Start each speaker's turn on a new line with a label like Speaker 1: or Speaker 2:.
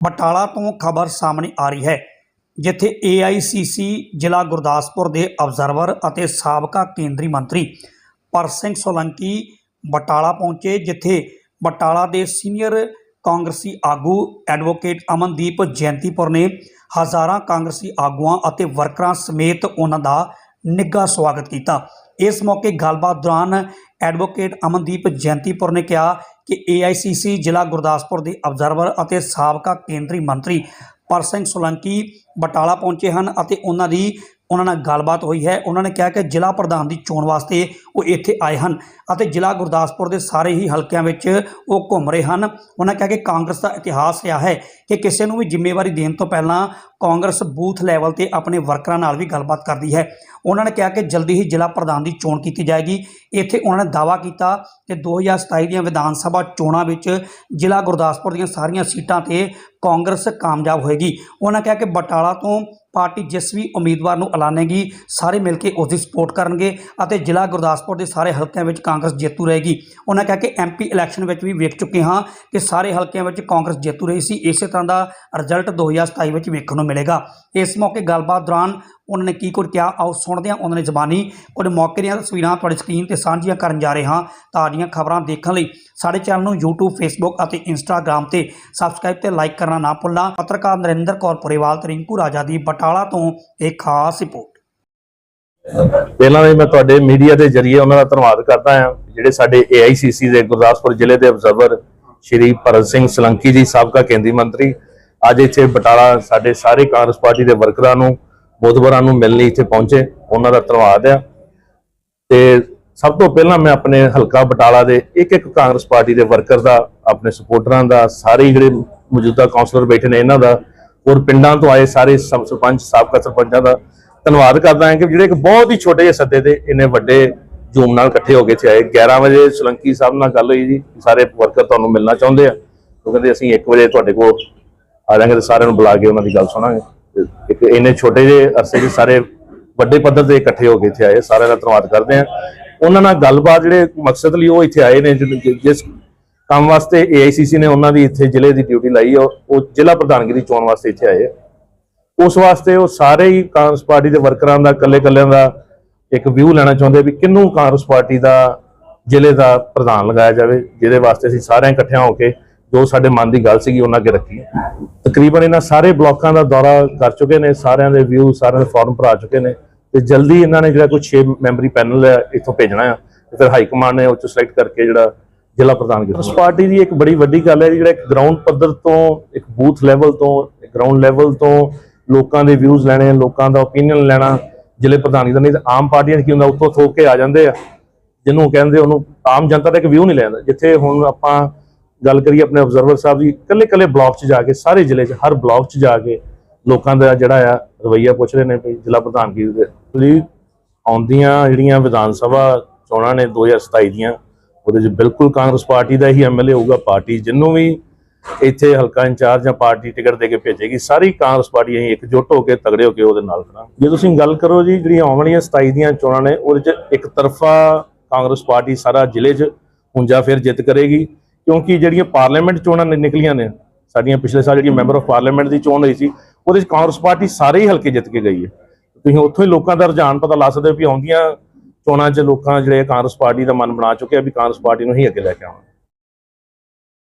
Speaker 1: ਬਟਾਲਾ ਤੋਂ ਖਬਰ ਸਾਹਮਣੇ ਆ ਰਹੀ ਹੈ, ਜਿੱਥੇ AICC ਜ਼ਿਲ੍ਹਾ ਗੁਰਦਾਸਪੁਰ ਦੇ ਅਬਜ਼ਰਵਰ ਅਤੇ ਸਾਬਕਾ ਕੇਂਦਰੀ ਮੰਤਰੀ ਪਰ ਸਿੰਘ ਸੋਲੰਕੀ ਬਟਾਲਾ ਪਹੁੰਚੇ, ਜਿੱਥੇ ਬਟਾਲਾ ਦੇ ਸੀਨੀਅਰ ਕਾਂਗਰਸੀ ਆਗੂ ਐਡਵੋਕੇਟ ਅਮਨਦੀਪ ਜੈਂਤੀਪੁਰ ਨੇ ਹਜ਼ਾਰਾਂ ਕਾਂਗਰਸੀ ਆਗੂਆਂ ਅਤੇ ਵਰਕਰਾਂ ਸਮੇਤ ਉਹਨਾਂ ਦਾ ਨਿੱਘਾ ਸਵਾਗਤ ਕੀਤਾ। ਇਸ ਮੌਕੇ ਗੱਲਬਾਤ ਦੌਰਾਨ ਐਡਵੋਕੇਟ ਅਮਨਦੀਪ ਜੈਂਤੀਪੁਰ ਨੇ ਕਿਹਾ ਕਿ AICC ਜ਼ਿਲ੍ਹਾ ਗੁਰਦਾਸਪੁਰ ਦੇ ਅਬਜ਼ਰਵਰ ਅਤੇ ਸਾਬਕਾ ਕੇਂਦਰੀ ਮੰਤਰੀ ਪਰ ਸਿੰਘ ਸੋਲੰਕੀ ਬਟਾਲਾ ਪਹੁੰਚੇ ਹਨ ਅਤੇ ਉਹਨਾਂ ਦੀ ਉਹਨਾਂ ਨਾਲ ਗੱਲਬਾਤ ਹੋਈ ਹੈ। ਉਹਨਾਂ ਨੇ ਕਿਹਾ ਕਿ ਜ਼ਿਲ੍ਹਾ ਪ੍ਰਧਾਨ ਦੀ ਚੋਣ ਵਾਸਤੇ ਉਹ ਇੱਥੇ ਆਏ ਹਨ ਅਤੇ ਜ਼ਿਲ੍ਹਾ ਗੁਰਦਾਸਪੁਰ ਦੇ ਸਾਰੇ ਹੀ ਹਲਕਿਆਂ ਵਿੱਚ ਉਹ ਘੁੰਮ ਰਹੇ ਹਨ। ਉਹਨਾਂ ਕਿਹਾ ਕਿ ਕਾਂਗਰਸ ਦਾ ਇਤਿਹਾਸ ਰਿਹਾ ਹੈ ਕਿ ਕਿਸੇ ਨੂੰ ਵੀ ਜ਼ਿੰਮੇਵਾਰੀ ਦੇਣ ਤੋਂ ਪਹਿਲਾਂ ਕਾਂਗਰਸ ਬੂਥ ਲੈਵਲ ਤੇ ਆਪਣੇ ਵਰਕਰਾਂ ਨਾਲ ਵੀ ਗੱਲਬਾਤ ਕਰਦੀ ਹੈ। ਉਹਨਾਂ ਨੇ ਕਿਹਾ ਕਿ ਜਲਦੀ ਹੀ ਜ਼ਿਲ੍ਹਾ ਪ੍ਰਧਾਨ ਦੀ ਚੋਣ ਕੀਤੀ ਜਾਏਗੀ। ਇੱਥੇ ਉਹਨਾਂ ਨੇ ਦਾਅਵਾ ਕੀਤਾ ਕਿ 2027 ਦੀਆਂ ਵਿਧਾਨ ਸਭਾ ਚੋਣਾਂ ਵਿੱਚ ਜ਼ਿਲ੍ਹਾ ਗੁਰਦਾਸਪੁਰ ਦੀਆਂ ਸਾਰੀਆਂ ਸੀਟਾਂ ਤੇ ਕਾਂਗਰਸ ਕਾਮਯਾਬ ਹੋਏਗੀ। ਉਹਨਾਂ ਕਿਹਾ ਕਿ ਬਟਾਲਾ ਤੋਂ ਪਾਰਟੀ ਜਿਸ ਵੀ ਉਮੀਦਵਾਰ ਨੂੰ ਐਲਾਨੇਗੀ, ਸਾਰੇ ਮਿਲ ਕੇ ਉਸ ਦੀ ਸਪੋਰਟ ਕਰਨਗੇ ਅਤੇ ਜ਼ਿਲ੍ਹਾ ਗੁਰਦਾਸਪੁਰ ਦੇ ਸਾਰੇ ਹਲਕਿਆਂ ਵਿੱਚ ਕਾਂਗਰਸ ਜੇਤੂ ਰਹੇਗੀ। ਉਹਨਾਂ ਕਿਹਾ ਕਿ ਐਮਪੀ ਇਲੈਕਸ਼ਨ ਵਿੱਚ ਵੀ ਵੇਖ ਚੁੱਕੇ ਹਾਂ ਕਿ ਸਾਰੇ ਹਲਕਿਆਂ ਵਿੱਚ ਕਾਂਗਰਸ ਜੇਤੂ ਰਹੀ ਸੀ। ਇਸੇ ਤਰ੍ਹਾਂ ਦਾ ਰਿਜ਼ਲਟ 2027 ਵਿੱਚ ਵੇਖਣ ਨੂੰ ਮਿਲੇਗਾ। ਇਸ ਮੌਕੇ ਗੱਲਬਾਤ ਦੌਰਾਨ ਉਹਨਾਂ ਨੇ ਕੀ ਕੁਝ ਕਿਹਾ? ਆਓ ਸੁਣਦੇ ਹਾਂ ਉਹਨਾਂ ਨੇ ਜ਼ਬਾਨੀ। ਕੁਝ ਮੌਕੇ ਦੀਆਂ ਤਸਵੀਰਾਂ ਤੁਹਾਡੀ ਸਕਰੀਨ ਤੇ ਸਾਂਝੀਆਂ ਕਰਨ ਜਾ ਰਹੇ ਹਾਂ ਤਾਜ਼ੀਆਂ ਖਬਰਾਂ ਦੇਖਣ ਲਈ। ਸਾਡੇ ਚੈਨਲ ਨੂੰ YouTube, Facebook ਅਤੇ Instagram ਤੇ ਸਬਸਕ੍ਰਾਈਬ ਤੇ ਲਾਈਕ ਕਰਨਾ ਨਾ ਭੁੱਲਣਾ। ਪੱਤਰਕਾਰ ਨਰਿੰਦਰ ਕੌਰ ਪੁਰੇਵਾਲ ਤੇ ਰਿੰਕੂ ਰਾਜਾ ਦੀ ਬਟਾਲਾ ਤੋਂ ਇੱਕ ਖਾਸ ਰਿਪੋਰਟ।
Speaker 2: ਪਹਿਲਾਂ ਵੀ ਮੈਂ ਤੁਹਾਡੇ ਮੀਡੀਆ ਦੇ ਜ਼ਰੀਏ ਉਹਨਾਂ ਦਾ ਧੰਨਵਾਦ ਕਰਦਾ ਹਾਂ। ਜਿਹੜੇ ਸਾਡੇ AICC ਦੇ ਗੁਰਦਾਸਪੁਰ ਜ਼ਿਲ੍ਹੇ ਦੇ ਅਬਜ਼ਰਵਰ ਸ਼੍ਰੀ ਭਰਤ ਸਿੰਘ ਸਲੰਕੀ ਜੀ, ਸਾਬਕਾ ਕੇਂਦਰੀ ਮੰਤਰੀ, ਅੱਜ ਇੱਥੇ ਬਟਾਲਾ ਸਾਡੇ ਸਾਰੇ ਕਾਂਗਰਸ ਪਾਰਟੀ ਦੇ ਵਰਕਰਾਂ ਨੂੰ ਬੁੱਧਵਾਰਾਂ ਨੂੰ ਮਿਲਣ ਲਈ ਇੱਥੇ ਪਹੁੰਚੇ, ਉਹਨਾਂ ਦਾ ਧੰਨਵਾਦ ਆ। ਤੇ ਸਭ ਤੋਂ ਪਹਿਲਾਂ ਮੈਂ ਆਪਣੇ ਹਲਕਾ ਬਟਾਲਾ ਦੇ ਇੱਕ ਇੱਕ ਕਾਂਗਰਸ ਪਾਰਟੀ ਦੇ ਵਰਕਰ ਦਾ, ਆਪਣੇ ਸਪੋਰਟਰਾਂ ਦਾ, ਸਾਰੇ ਜਿਹੜੇ ਮੌਜੂਦਾ ਕਾਉਂਸਲਰ ਬੈਠੇ ਨੇ ਇਹਨਾਂ ਦਾ, ਔਰ ਪਿੰਡਾਂ ਤੋਂ ਆਏ ਸਾਰੇ ਸਬ, ਸਰਪੰਚ, ਸਾਬਕਾ ਸਰਪੰਚਾਂ ਦਾ ਧੰਨਵਾਦ ਕਰਦਾ ਹਾਂ ਕਿ ਜਿਹੜੇ ਇੱਕ ਬਹੁਤ ਹੀ ਛੋਟੇ ਜਿਹੇ ਸੱਦੇ ਤੇ ਇੰਨੇ ਵੱਡੇ ਜੂਮ ਨਾਲ ਇਕੱਠੇ ਹੋ ਕੇ ਇੱਥੇ ਆਏ। 11 ਵਜੇ ਸਲੰਕੀ ਸਾਹਿਬ ਨਾਲ ਗੱਲ ਹੋਈ ਜੀ, ਸਾਰੇ ਵਰਕਰ ਤੁਹਾਨੂੰ ਮਿਲਣਾ ਚਾਹੁੰਦੇ ਆ। ਉਹ ਕਹਿੰਦੇ, ਅਸੀਂ 1 ਵਜੇ ਤੁਹਾਡੇ ਕੋਲ ਆ ਜਾਾਂਗੇ ਤੇ ਸਾਰਿਆਂ ਨੂੰ ਬੁਲਾ ਕੇ ਉਹਨਾਂ ਦੀ ਗੱਲ ਸੁਣਾਂਗੇ। ਇੱਕ ਇੰਨੇ ਛੋਟੇ ਜਿਹੇ ਅਰਸੇ 'ਚ ਸਾਰੇ ਵੱਡੇ ਪੱਧਰ ਤੇ ਇਕੱਠੇ ਹੋ ਕੇ ਇੱਥੇ ਆਏ ਸਾਰਿਆਂ ਦਾ ਧੰਨਵਾਦ ਕਰਦੇ ਆ ਉਹਨਾਂ ਨਾਲ ਗੱਲਬਾਤ ਜਿਹੜੇ ਮਕਸਦ ਲਈ ਉਹ ਇੱਥੇ ਆਏ ਨੇ ਜਿਸ ਕੰਮ ਵਾਸਤੇ AICC ਨੇ ਉਹਨਾਂ ਦੀ ਇੱਥੇ ਜ਼ਿਲ੍ਹੇ ਦੀ ਡਿਊਟੀ ਲਾਈ ਆ, ਉਹ ਜ਼ਿਲ੍ਹਾ ਪ੍ਰਧਾਨਗੀ ਦੀ ਚੋਣ ਵਾਸਤੇ ਇੱਥੇ ਆਏ ਉਸ ਵਾਸਤੇ ਉਹ ਸਾਰੇ ਹੀ ਕਾਂਗਰਸ ਪਾਰਟੀ ਦੇ ਵਰਕਰਾਂ ਦਾ ਇਕੱਲੇ-ਇਕੱਲਿਆਂ ਦਾ ਇੱਕ ਵਿਊ ਲੈਣਾ ਚਾਹੁੰਦੇ ਵੀ ਕਿਹਨੂੰ ਕਾਂਗਰਸ ਪਾਰਟੀ ਦਾ ਜ਼ਿਲ੍ਹੇ ਦਾ ਪ੍ਰਧਾਨ ਲਗਾਇਆ ਜਾਵੇ ਜਿਹਦੇ ਵਾਸਤੇ ਅਸੀਂ ਸਾਰਿਆਂ ਇਕੱਠਿਆਂ ਹੋ ਕੇ ਜੋ ਸਾਡੇ ਮਨ ਦੀ ਗੱਲ ਸੀਗੀ, ਉਹਨਾਂ ਅੱਗੇ ਰੱਖੀ ਤਕਰੀਬਨ ਇਹਨਾਂ ਸਾਰੇ ਬਲਾਕਾਂ ਦਾ ਦੌਰਾ ਕਰ ਚੁੱਕੇ ਨੇ, ਸਾਰਿਆਂ ਦੇ ਵਿਊ ਸਾਰਿਆਂ ਦੇ ਫਾਰਮ ਭਰਾ ਚੁੱਕੇ ਨੇ ਤੇ ਜਲਦੀ ਇਹਨਾਂ ਨੇ ਜਿਹੜਾ ਕੋਈ 6 ਮੈਂਬਰੀ ਪੈਨਲ ਹੈ, ਇੱਥੋਂ ਭੇਜਣਾ ਆ ਤੇ ਫਿਰ ਹਾਈ ਕਮਾਂਡ ਨੇ ਉਹ ਚ ਸਿਲੈਕਟ ਕਰਕੇ ਜਿਹੜਾ ਜ਼ਿਲ੍ਹਾ ਪ੍ਰਧਾਨ ਕੀਤਾ। ਉਸ ਪਾਰਟੀ ਦੀ ਇੱਕ ਬੜੀ ਵੱਡੀ ਗੱਲ ਹੈ ਜਿਹੜਾ ਇੱਕ ਗਰਾਊਂਡ ਪੱਧਰ ਤੋਂ, ਇੱਕ ਬੂਥ ਲੈਵਲ ਤੋਂ ਗਰਾਊਂਡ ਲੈਵਲ ਤੋਂ ਲੋਕਾਂ ਦੇ ਵਿਊਜ਼ ਲੈਣੇ, ਲੋਕਾਂ ਦਾ ਓਪੀਨੀਅਨ ਲੈਣਾ, ਜ਼ਿਲ੍ਹੇ ਪ੍ਰਧਾਨੀ ਦਾ, ਨਹੀਂ ਤਾਂ ਆਮ ਪਾਰਟੀਆਂ 'ਚ ਕੀ ਹੁੰਦਾ, ਉੱਥੋਂ ਥੋਕ ਕੇ ਆ ਜਾਂਦੇ ਆ। ਜਿਹਨੂੰ ਕਹਿੰਦੇ ਉਹਨੂੰ ਆਮ ਜਨਤਾ ਦਾ ਇੱਕ ਵਿਊ ਨਹੀਂ ਲੈਂਦਾ। ਜਿੱਥੇ ਹੁਣ ਆਪਾਂ ਗੱਲ ਕਰੀਏ ਆਪਣੇ ਆਬਜ਼ਰਵਰ ਸਾਹਿਬ ਦੀ ਇਕੱਲੇ ਇਕੱਲੇ ਬਲਾਕ 'ਚ ਜਾ ਕੇ, ਸਾਰੇ ਜ਼ਿਲ੍ਹੇ 'ਚ, ਹਰ ਬਲਾਕ 'ਚ ਜਾ ਕੇ ਲੋਕਾਂ ਦਾ ਜਿਹੜਾ ਆ, ਰਵਈਆ ਪੁੱਛ ਰਹੇ ਨੇ ਵੀ ਜ਼ਿਲ੍ਹਾ ਪ੍ਰਧਾਨਗੀ ਦੇ। ਲਈ ਆਉਂਦੀਆਂ ਜਿਹੜੀਆਂ ਵਿਧਾਨ ਸਭਾ ਚੋਣਾਂ ਨੇ 2027 ਦੀਆਂ, ਉਹਦੇ 'ਚ ਬਿਲਕੁਲ ਕਾਂਗਰਸ ਪਾਰਟੀ ਦਾ ਹੀ ਐਮਐਲਏ ਹੋਊਗਾ, ਪਾਰਟੀ ਜਿਹਨੂੰ ਵੀ ਇੱਥੇ ਹਲਕਾ ਇੰਚਾਰਜ ਜਾਂ ਪਾਰਟੀ ਟਿਕਟ ਦੇ ਕੇ ਭੇਜੇਗੀ, ਸਾਰੀ ਕਾਂਗਰਸ ਪਾਰਟੀ ਅਸੀਂ ਇਕਜੁੱਟ ਹੋ ਕੇ ਤਗੜੇ ਹੋ ਕੇ ਉਹਦੇ ਨਾਲ ਖੜਾਂਗੇ। ਜੇ ਤੁਸੀਂ ਗੱਲ ਕਰੋ ਜੀ, ਜਿਹੜੀਆਂ ਆਉਣ ਵਾਲੀਆਂ 27 ਦੀਆਂ ਚੋਣਾਂ ਨੇ, ਉਹਦੇ 'ਚ ਇੱਕ ਤਰਫਾ ਕਾਂਗਰਸ ਪਾਰਟੀ ਸਾਰਾ ਜ਼ਿਲ੍ਹੇ 'ਚ ਹੁੰਜਾ ਫਿਰ ਜਿੱਤ ਕਰੇਗੀ ਕਿਉਂਕਿ ਜਿਹੜੀਆਂ ਪਾਰਲੀਮੈਂਟ ਚੋਣਾਂ ਨਿ- ਨਿਕਲੀਆਂ ਨੇ, ਸਾਡੀਆਂ ਪਿਛਲੇ ਸਾਲ ਜਿਹੜੀ ਮੈਂਬਰ ਆਫ ਪਾਰਲੀਮੈਂਟ ਦੀ ਚੋਣ ਹੋਈ ਸੀ, ਉਹਦੇ 'ਚ ਕਾਂਗਰਸ ਪਾਰਟੀ ਸਾਰੇ ਹੀ ਹਲਕੇ ਜਿੱਤ ਕੇ ਗਈ ਹੈ। ਤੁਸੀਂ ਉੱਥੋਂ ਹੀ ਲੋਕਾਂ ਦਾ ਰੁਝਾਨ ਪਤਾ ਲਾ ਸਕਦੇ ਹੋ ਵੀ ਆਉਂਦੀਆਂ ਚੋਣਾਂ 'ਚ ਲੋਕਾਂ ਜਿਹੜੇ ਕਾਂਗਰਸ ਪਾਰਟੀ ਦਾ ਮਨ ਬਣਾ ਚੁੱਕੇ ਆ ਵੀ ਕਾਂਗਰਸ ਪਾਰਟੀ ਨੂੰ ਹੀ ਅੱਗੇ ਲੈ ਕੇ ਆਉਣਾ।